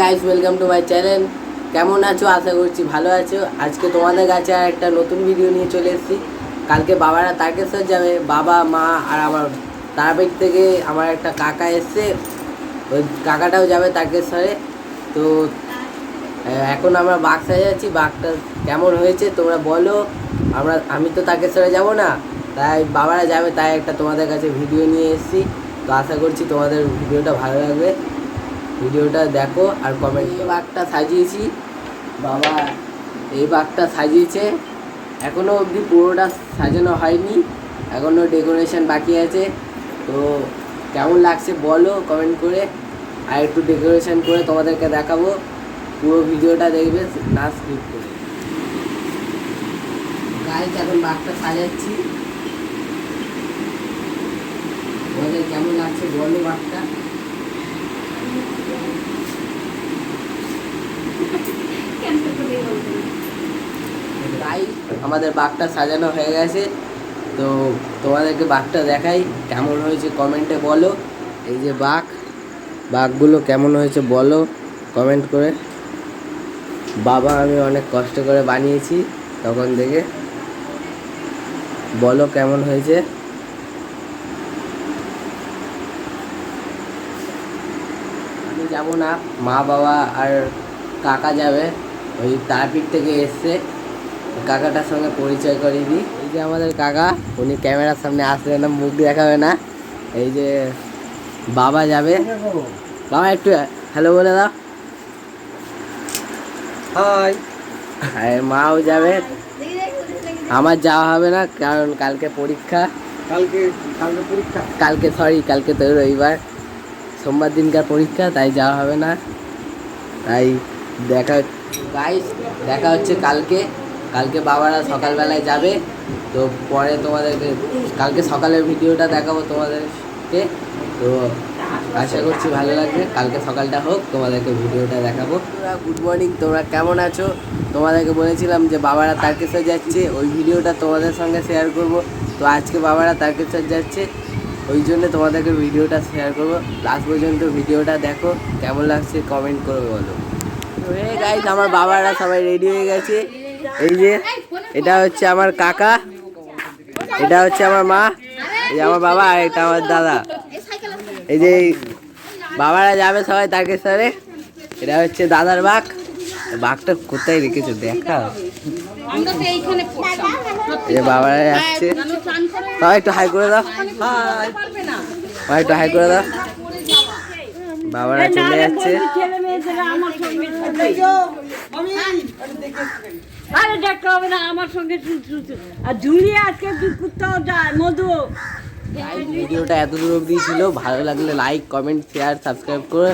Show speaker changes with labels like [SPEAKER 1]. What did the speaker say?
[SPEAKER 1] Guys welcome to my channel কেমন আছো? আশা করছি ভালো আছো। আজকে তোমাদের কাছে আর একটা নতুন ভিডিও নিয়ে চলে এসেছি। কালকে বাবারা তারকেশ্বর যাবে। বাবা, মা আর আমার তারাপীঠ থেকে আমার একটা কাকা এসছে। ওই কাকাটাও যাবে তারকেশ্বরে। তো এখন আমরা বাঘ সাজাচ্ছি। বাঘটা কেমন হয়েছে তোমরা বলো। আমরা, আমি তো তারকেশ্বরে যাব না। তাই বাবারা যাবে, তাই একটা তোমাদের কাছে ভিডিও নিয়ে এসেছি। তো আশা করছি তোমাদের ভিডিওটা ভালো লাগবে। ভিডিওটা দেখো আর কমেন্ট এই বাঘটা সাজিয়েছি। বাবা, এই বাঘটা সাজিয়েছে। এখনও অবধি পুরোটা সাজানো হয়নি এখনও ডেকোরেশন বাকি আছে। তো কেমন লাগছে বলো কমেন্ট করে, আর একটু ডেকোরেশন করে তোমাদেরকে দেখাবো। পুরো ভিডিওটা দেখবে, না স্কিপ করে। গাইজ এখন বাঘটা সাজাচ্ছি। তোমাদের কেমন লাগছে বলো বাঘটা? তাই আমাদের বাঘটা সাজানো হয়ে গেছে। তো তোমাদেরকে বাঘটা দেখাই, কেমন হয়েছে কমেন্টে বলো। এই যে বাঘ, বাঘগুলো কেমন হয়েছে বলো, কমেন্ট করে। বাবা, আমি অনেক কষ্ট করে বানিয়েছি তখন থেকে। বলো কেমন হয়েছে? যাব না মা বাবা আর কাকা যাবে। ওই তারাপীঠ থেকে এসছে। কাকাটার সঙ্গে পরিচয় করিয়ে দিই। এই যে আমাদের কাকা উনি ক্যামেরার সামনে আসবে না মুখ দেখাবে না। এই যে বাবা যাবে। বাবা একটু হ্যালো বলে দাও।
[SPEAKER 2] হাই
[SPEAKER 1] আর মাও যাবে। আমার যাওয়া হবে না কারণ কালকে পরীক্ষা।
[SPEAKER 2] কালকে কালকে পরীক্ষা।
[SPEAKER 1] কালকে সরি কালকে তো রবিবার। সোমবার দিনকার পরীক্ষা, তাই যাওয়া হবে না। তাই দেখা গাইস দেখা হচ্ছে কালকে। কালকে বাবারা সকালবেলায় যাবে। তো পরে তোমাদেরকে, কালকে সকালের ভিডিওটা দেখাবো তোমাদেরকে। তো আশা করছি ভালো লাগবে। কালকে সকালটা হোক, তোমাদেরকে ভিডিওটা দেখাবো। গুড মর্নিং তোমরা কেমন আছো? তোমাদেরকে বলেছিলাম যে বাবারা তারকেশ্বর যাচ্ছে। ওই ভিডিওটা তোমাদের সঙ্গে শেয়ার করব। তো আজকে বাবারা তারকেশ্বর যাচ্ছে। ওই জন্য তোমাদেরকে ভিডিওটা শেয়ার করব। লাস্ট পর্যন্ত ভিডিওটা দেখো, কেমন লাগছে কমেন্ট করবে বলো। হে আমার বাবারা সবাই রেডি হয়ে গেছে। এই যে, এটা হচ্ছে আমার কাকা, এটা হচ্ছে আমার মা, এই আমার বাবা আর এটা আমার দাদা। এই যে, বাবারা যাবে সবাই তাকে তারকেশ্বরে। এটা হচ্ছে দাদার বাঘ। বাঘটা কোথায় রেখেছো? দেখা
[SPEAKER 3] আমরা তো এইখানে পড়তাম।
[SPEAKER 1] বাবারা যাচ্ছে
[SPEAKER 3] জানো চান করে
[SPEAKER 1] সবাই একটু হাই করে দাও।
[SPEAKER 2] হাই।
[SPEAKER 3] পারবে না।
[SPEAKER 1] সবাই একটু হাই করে দাও। বাবারা চলে যাচ্ছে।
[SPEAKER 4] সঙ্গে আরে দেখতে হবে না আমার সঙ্গে আর ঝুলিয়ে আজকে দুধ করতেও যায় মধু।
[SPEAKER 1] ভিডিওটা এত দূর অবধি ছিল। ভালো লাগলে লাইক কমেন্ট শেয়ার সাবস্ক্রাইব করে